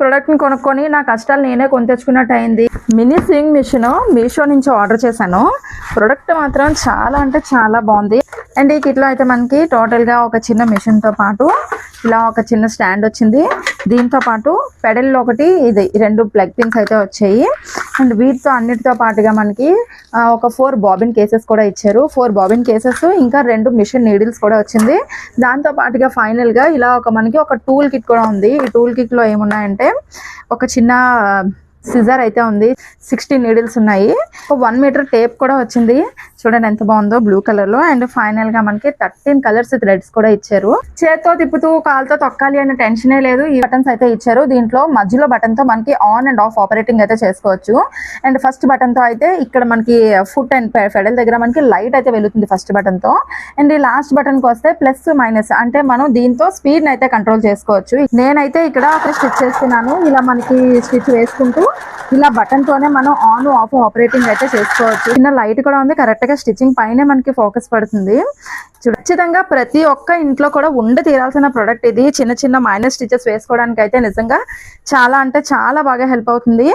ప్రోడక్ట్ని కొనుక్కొని నా కష్టాలు నేనే కొని తెచ్చుకున్నట్టు అయింది మినీ స్వింగ్ మిషన్ మీషో నుంచి ఆర్డర్ చేశాను. ప్రోడక్ట్ మాత్రం చాలా అంటే చాలా బాగుంది. అండ్ ఈ కిట్లో అయితే మనకి టోటల్గా ఒక చిన్న మిషన్తో పాటు ఇలా ఒక చిన్న స్టాండ్ వచ్చింది. దీంతో పాటు పెడల్ ఒకటి ఇది రెండు ప్లగ్ పిన్స్ అయితే వచ్చాయి. అండ్ వీటితో అన్నిటితో పాటుగా మనకి ఒక ఫోర్ బాబిన్ కేసెస్ కూడా ఇచ్చారు. ఫోర్ బాబిన్ కేసెస్ ఇంకా రెండు మిషన్ నీడిల్స్ కూడా వచ్చింది. దాంతో పాటుగా ఫైనల్గా ఇలా ఒక మనకి ఒక టూల్ కిట్ కూడా ఉంది. ఈ టూల్ కిట్లో ఏమున్నాయంటే ఒక చిన్న సిజర్ అయితే ఉంది. సిక్స్టీ నీడిల్స్ ఉన్నాయి. వన్ మీటర్ టేప్ కూడా వచ్చింది. చూడండి ఎంత బాగుందో బ్లూ కలర్లో. అండ్ ఫైనల్గా మనకి థర్టీన్ కలర్స్ థ్రెడ్స్ కూడా ఇచ్చారు. చేత్తో తిప్పుతూ కాల్తో తొక్కాలి అనే టెన్షనే లేదు. ఈ బటన్స్ అయితే ఇచ్చారు. దీంట్లో మధ్యలో బటన్తో మనకి ఆన్ అండ్ ఆఫ్ ఆపరేటింగ్ అయితే చేసుకోవచ్చు. అండ్ ఫస్ట్ బటన్తో అయితే ఇక్కడ మనకి ఫుట్ అండ్ ఫెడల్ దగ్గర మనకి లైట్ అయితే వెలుగుతుంది ఫస్ట్ బటన్తో అండ్ ఈ లాస్ట్ బటన్కి వస్తే ప్లస్ మైనస్ అంటే మనం దీంతో స్పీడ్ అయితే కంట్రోల్ చేసుకోవచ్చు. నేనైతే ఇక్కడ స్టిచ్ చేస్తున్నాను. ఇలా మనకి స్టిచ్ వేసుకుంటూ ఇలా బటన్ తోనే మనం ఆన్ ఆఫ్ ఆపరేటింగ్ అయితే చేసుకోవచ్చు. చిన్న లైట్ కూడా ఉంది. కరెక్ట్గా స్టిచ్చింగ్ పైనే మనకి ఫోకస్ పడుతుంది. ఖచ్చితంగా ప్రతి ఒక్క ఇంట్లో కూడా ఉండి తీరాల్సిన ప్రోడక్ట్ ఇది. చిన్న చిన్న మైనస్ స్టిచెస్ వేసుకోవడానికి అయితే నిజంగా చాలా అంటే చాలా బాగా హెల్ప్ అవుతుంది.